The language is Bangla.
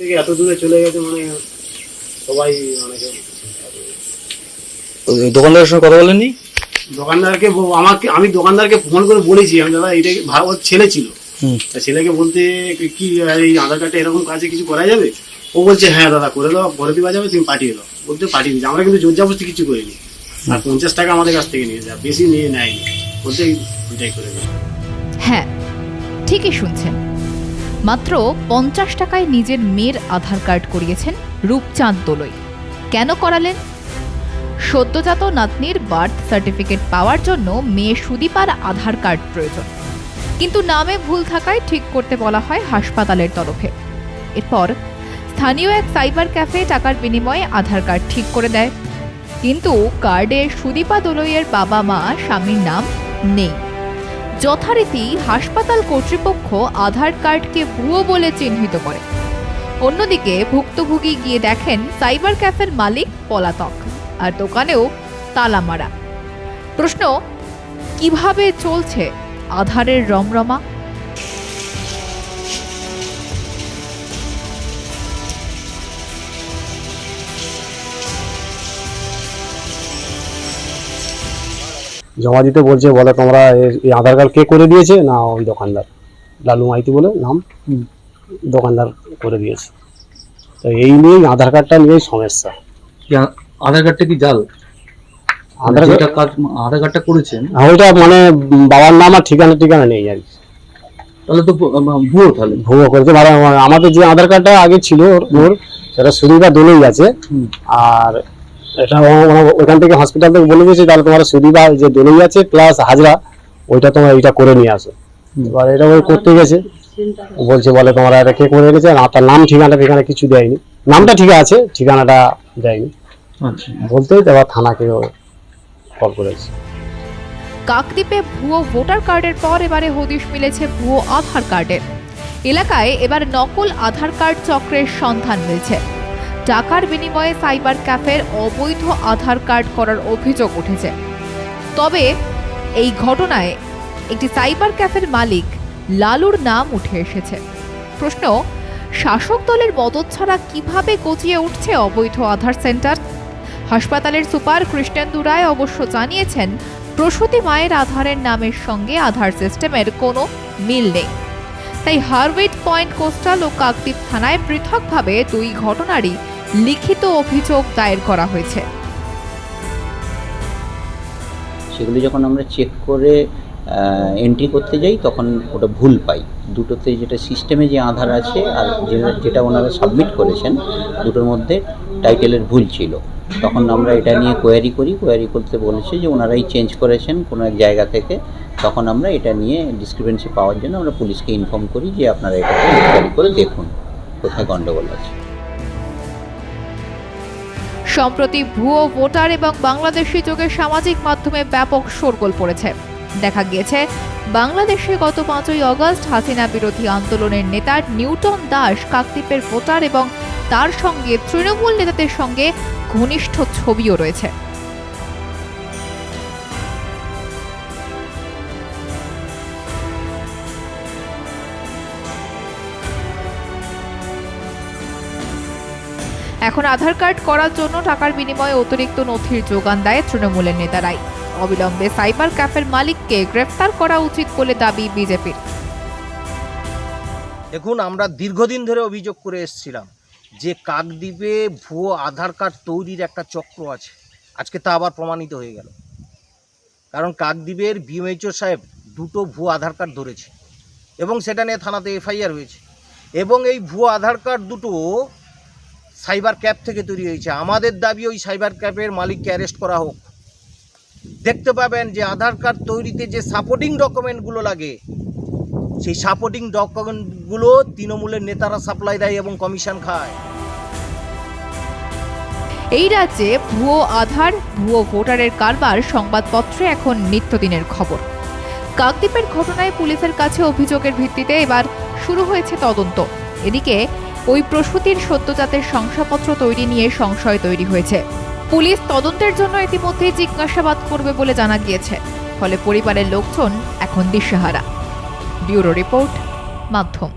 থেকে এত দূরে চলে গেছে মানে সবাই অনেকে দোকানদারের সঙ্গে কথা বলেননি? দোকানদারকে ব- আমাকে আমি দোকানদারকে ফোন করে বলেছি আমি দাদা এটা কি- ভা- ওর ছেলে ছিল। তা ছেলেকে বলতে কি- কি আর এই আধার কার্ডটা এরকম কাজে কিছু করা যাবে? ও বলছে হ্যাঁ দাদা করে দাও করে দেওয়া যাবে তুমি পাঠিয়ে দাও। বলতে পাঠিয়ে দিচ্ছি আমরা কিন্তু জোর জবরদস্তি কিছু করিনি। আর পঞ্চাশ টাকা আমাদের কাছ থেকে নিয়ে যায় বেশি নিয়ে নেয়নি। বলতে এটাই করে দেয় হ্যাঁ ঠিকই শুনছেন। মাত্র পঞ্চাশ টাকায় নিজের মেয়ের আধার কার্ড করিয়েছেন রূপচাঁদ দোলই। কেন করালেন? সদ্যজাত নাতনির বার্থ সার্টিফিকেট পাওয়ার জন্য মেয়ে সুদীপার আধার কার্ড প্রয়োজন। কিন্তু নামে ভুল থাকায় ঠিক করতে বলা হয় হাসপাতালের তরফে। এরপর স্থানীয় এক সাইবার ক্যাফে টাকার বিনিময়ে আধার কার্ড ঠিক করে দেয়। কিন্তু কার্ডে সুদীপা দোলইয়ের বাবা মা স্বামীর নাম নেই। যথারীতি হাসপাতাল কর্তৃপক্ষ আধার কার্ডকে ভুয়ো বলে চিহ্নিত করে। অন্যদিকে ভুক্তভোগী গিয়ে দেখেন সাইবার ক্যাফের মালিক পলাতক আর দোকানেও তালা মারা। প্রশ্ন, কীভাবে চলছে আধারের রমরমা? জমা দিতে বলছে, বলে তোমরা এই আধার কার্ড কে করে দিয়েছে? না, ওই দোকানদার। লালু মাইতি বলে নাম দোকানদার করে দিয়েছে। তো এই নিয়েই আধার কার্ডটা নিয়েই সমস্যা। আধার কার্ডটা কি জাল? আধার কার্ড কাজ আধার কার্ডটা করেছেন। ওইটা মানে বাবার নাম আর ঠিকানা ঠিকানা নেই আর কি। তাহলে তো ভুয়ো তাহলে। ভুয়ো করেছে মানে আমাদের যে আধার কার্ডটা আগে ছিল ওর সেটা সুবিধা দলেই আছে। আর এটা ওখান থেকে হসপিটাল থেকে বলে দিয়েছে তাহলে তোমার সুবিধা যে দলেই আছে প্লাস হাজরা ওইটা তোমার এইটা করে নিয়ে আসো। এবার এটা ওই করতে গেছে। ও বলছে বলে তোমরা এটা কে করে এনেছে? আর তার নাম ঠিকানা ঠিকানা কিছু দেয়নি। নামটা ঠিক আছে ঠিকানাটা দেয়নি। আচ্ছা। বলতেই তো এবার থানাকে কল করেছে। কাকদ্বীপে ভুয়ো ভোটার কার্ডের পর এবারে হদিশ মিলেছে ভুয়ো আধার কার্ডের এলাকায় এবার নকল আধার কার্ড চক্রের সন্ধান মিলছে। টাকার বিনিময়ে সাইবার ক্যাফের অবৈধ আধার কার্ড করার অভিযোগ উঠেছে। তবে এই ঘটনায় একটি সাইবার ক্যাফের মালিক লালুর নাম উঠে এসেছে। প্রশ্ন, শাসক দলের মদত ছাড়া কীভাবে গজিয়ে উঠছে অবৈধ আধার সেন্টার? হাসপাতালের সুপার কৃষ্ণেন্দু রায় অবশ্য জানিয়েছেন, প্রসূতি মায়ের আধারের নামের সঙ্গে আধার সিস্টেমের কোনো মিল নেই। তাই হারওয়েট পয়েন্ট কোস্টাল ও কাকদ্বীপ থানায় পৃথকভাবে দুই ঘটনারই লিখিত অভিযোগ দায়ের করা হয়েছে। সেগুলি যখন আমরা চেক করে এন্ট্রি করতে যাই, তখন ওটা ভুল পাই। দুটোতে যেটা সিস্টেমে যে আধার আছে আর যেটা ওনারা সাবমিট করেছেন, দুটোর মধ্যে টাইটেলের ভুল ছিল। তখন আমরা এটা নিয়ে কোয়ারি করি কোয়ারি করতে বলেছে যে ওনারাই চেঞ্জ করেছেন কোনো এক জায়গা থেকে। তখন আমরা এটা নিয়ে ডিসক্রিপেন্সি পাওয়ার জন্য আমরা পুলিশকে ইনফর্ম করি যে আপনারা এটাকে ইনকোয়ারি করে দেখুন, কোথায় গণ্ডগোল আছে। সম্প্রতি ভুয়ো ভোটার এবং বাংলাদেশি যোগের সামাজিক মাধ্যমে ব্যাপক শোরগোল পড়েছে। দেখা গিয়েছে। বাংলাদেশে গত পাঁচই অগস্ট হাসিনা বিরোধী আন্দোলনের নেতা নিউটন দাস কাকদ্বীপের ভোটার এবং তার সঙ্গে তৃণমূল নেতাদের সঙ্গে ঘনিষ্ঠ ছবিও রয়েছে। এখন আধার কার্ড করার জন্য টাকার বিনিময়ে অতিরিক্ত নথির যোগান দেয় তৃণমূলের নেতারাই। অবিলম্বে সাইবার ক্যাফের মালিককে গ্রেফতার করা উচিত বলে দাবি বিজেপির। দেখুন, আমরা দীর্ঘদিন ধরে অভিযোগ করে এসেছিলাম যে কাকদ্বীপে ভুয়ো আধার কার্ড তৈরির একটা চক্র আছে। আজকে তা আবার প্রমাণিত হয়ে গেল। কারণ কাকদ্বীপের বিএমএইচও সাহেব দুটো ভুয়ো আধার কার্ড ধরেছে এবং সেটা নিয়ে থানাতে এফআইআর হয়েছে। এবং এই ভুয়ো আধার কার্ড দুটো সাইবার ক্যাব থেকে তৈরি হয়েছে। আমাদের দাবি ওই সাইবার ক্যাবের মালিককে অ্যারেস্ট করা হোক। দেখতে পাবেন যে আধার কার্ড তৈরিতে যে সাপোর্টিং ডকুমেন্টগুলো লাগে, সেই সাপোর্টিং ডকুমেন্টগুলো তৃণমূলের নেতারা সাপ্লাই দেয় এবং কমিশন খায়। এই রাজ্যে ভুয়ো আধার, ভুয়ো ভোটারের কারবার সংবাদপত্রে এখন নিত্যদিনের খবর। কাকদ্বীপের ঘটনায় পুলিশের কাছে অভিযোগের ভিত্তিতে এবার শুরু হয়েছে তদন্ত। এদিকে ওই প্রসূতির সদ্যজাতের শংসাপত্র তৈরি নিয়ে সংশয় তৈরি হয়েছে। পুলিশ তদন্তের জন্য ইতিমধ্যেই জিজ্ঞাসাবাদ করবে বলে জানা গিয়েছে। ফলে পরিবারের লোকজন এখন দিশেহারা। ব্যুরো রিপোর্ট, মাধ্যম।